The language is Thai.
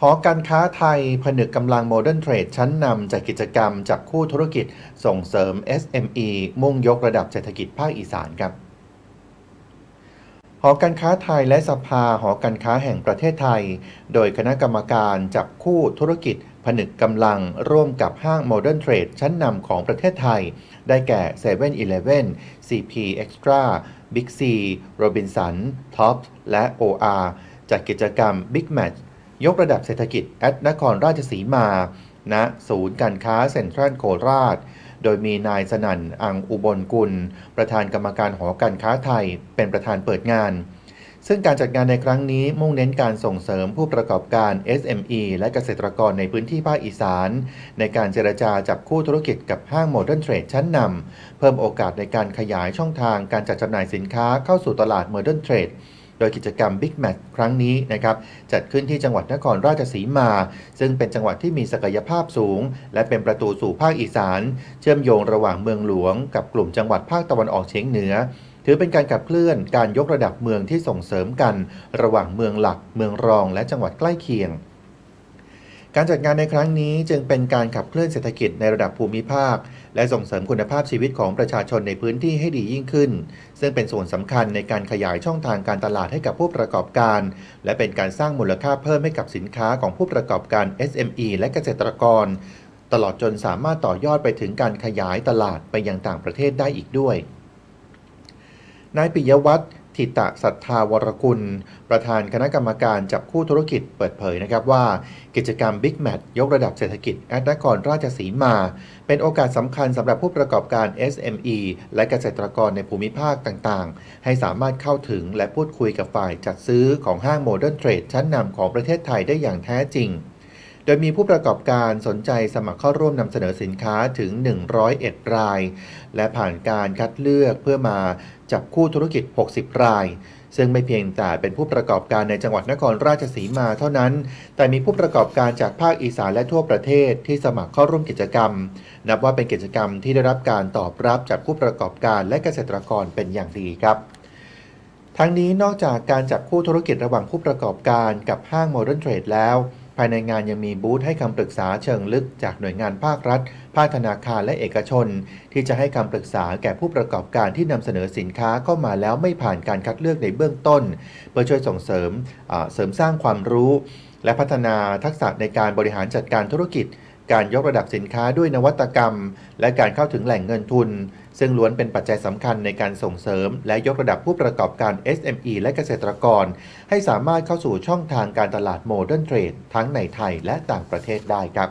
หอการค้าไทยผนึกกำลังโมเดิร์นเทรดชั้นนำจากกิจกรรมจับคู่ธุรกิจส่งเสริม SME มุ่งยกระดับเศรษฐกิจภาคอีสานครับหอการค้าไทยและสภาหอการค้าแห่งประเทศไทย โดยคณะกรรมการจับคู่ธุรกิจผนึกกำลังร่วมกับห้างโมเดิร์นเทรดชั้นนำของประเทศไทย ได้แก่7 e เ e ่ e อ CP Extra Big C Robinson Top และ OR จากกิจกรรม Big Match ยกระดับเศรษฐกิจแอดนครราชสีมาณศูนย์การค้าเซ็นทรัลโคราช โดยมีนายสนั่นอังอุบลกุล ประธานกรรมการหอการค้าไทยเป็นประธานเปิดงาน ซึ่งการจัดงานในครั้งนี้มุ่งเน้นการส่งเสริมผู้ประกอบการ SME และเกษตรกรในพื้นที่ภาคอีสาน ในการเจรจาจับคู่ธุรกิจกับห้างโมเดิร์นเทรดชั้นนำเพิ่มโอกาสในการขยายช่องทางการจัดจำหน่ายสินค้าเข้าสู่ตลาดโมเดิร์นเทรด โดยกิจกรรม Big Match ครั้งนี้นะครับจัดขึ้นที่จังหวัดนครราชสีมา ซึ่งเป็นจังหวัดที่มีศักยภาพสูง และเป็นประตูสู่ภาคอีสาน เชื่อมโยงระหว่างเมืองหลวง กับกลุ่มจังหวัดภาคตะวันออกเฉียงเหนือ ถือเป็นการขับเคลื่อนการยกระดับเมืองที่ส่งเสริมกัน ระหว่างเมืองหลัก เมืองรอง และจังหวัดใกล้เคียง การจัดงานในครั้งนี้จึงเป็นการขับเคลื่อนเศรษฐกิจในระดับภูมิภาค และส่งเสริมคุณภาพชีวิตของประชาชนในพื้นที่ให้ดียิ่งขึ้น ซึ่งเป็นส่วนสำคัญในการขยายช่องทางการตลาดให้กับผู้ประกอบการ และเป็นการสร้างมูลค่าเพิ่มให้กับสินค้าของผู้ประกอบการ SME และเกษตรกร ตลอดจนสามารถต่อยอดไปถึงการขยายตลาดไปยังต่างประเทศได้อีกด้วยนายปิยวัฒน์ ทิตะสัทธาวรกุล ประธานคณะกรรมการจับคู่ธุรกิจเปิดเผยนะครับว่า กิจกรรม Big m a t ยกระดับเศรษฐกิจแอดนครราชสีมา เป็นโอกาสสำคัญสำหรับผู้ประกอบการ SME และเกษตรกรในภูมิภาคต่างๆ ให้สามารถเข้าถึงและพูดคุยกับฝ่ายจัดซื้อของห้างโมเดิร์นเทรดชั้นนำของประเทศไทยได้อย่างแท้จริง โดยมีผู้ประกอบการสนใจสมัครเข้าร่วมนำเสนอสินค้าถึง 101 ราย และผ่านการคัดเลือกเพื่อมาจับคู่ธุรกิจ 60 ราย ซึ่งไม่เพียงแต่เป็นผู้ประกอบการในจังหวัดนครราชสีมาเท่านั้น แต่มีผู้ประกอบการจากภาคอีสานและทั่วประเทศที่สมัครเข้าร่วมกิจกรรม นับว่าเป็นกิจกรรมที่ได้รับการตอบรับจากผู้ประกอบการและเกษตรกรเป็นอย่างดีครับทั้งนี้นอกจากการจับคู่ธุรกิจระหว่างผู้ประกอบการกับห้างโมเดิร์นเทรดแล้ว ภายในงานยังมีบูธให้คำปรึกษาเชิงลึกจากหน่วยงานภาครัฐ ภาคธนาคารและเอกชน ที่จะให้คำปรึกษาแก่ผู้ประกอบการที่นำเสนอสินค้าเข้ามาแล้วไม่ผ่านการคัดเลือกในเบื้องต้น เพื่อช่วยส่งเสริมเสริมสร้างความรู้ และพัฒนาทักษะในการบริหารจัดการธุรกิจ การยกระดับสินค้าด้วยนวัตกรรม และการเข้าถึงแหล่งเงินทุน ซึ่งล้วนเป็นปัจจัยสำคัญในการส่งเสริม และยกระดับผู้ประกอบการ SME และเกษตรกร ให้สามารถเข้าสู่ช่องทางการตลาดโมเดิร์นเทรดทั้งในไทยและต่างประเทศได้ครับ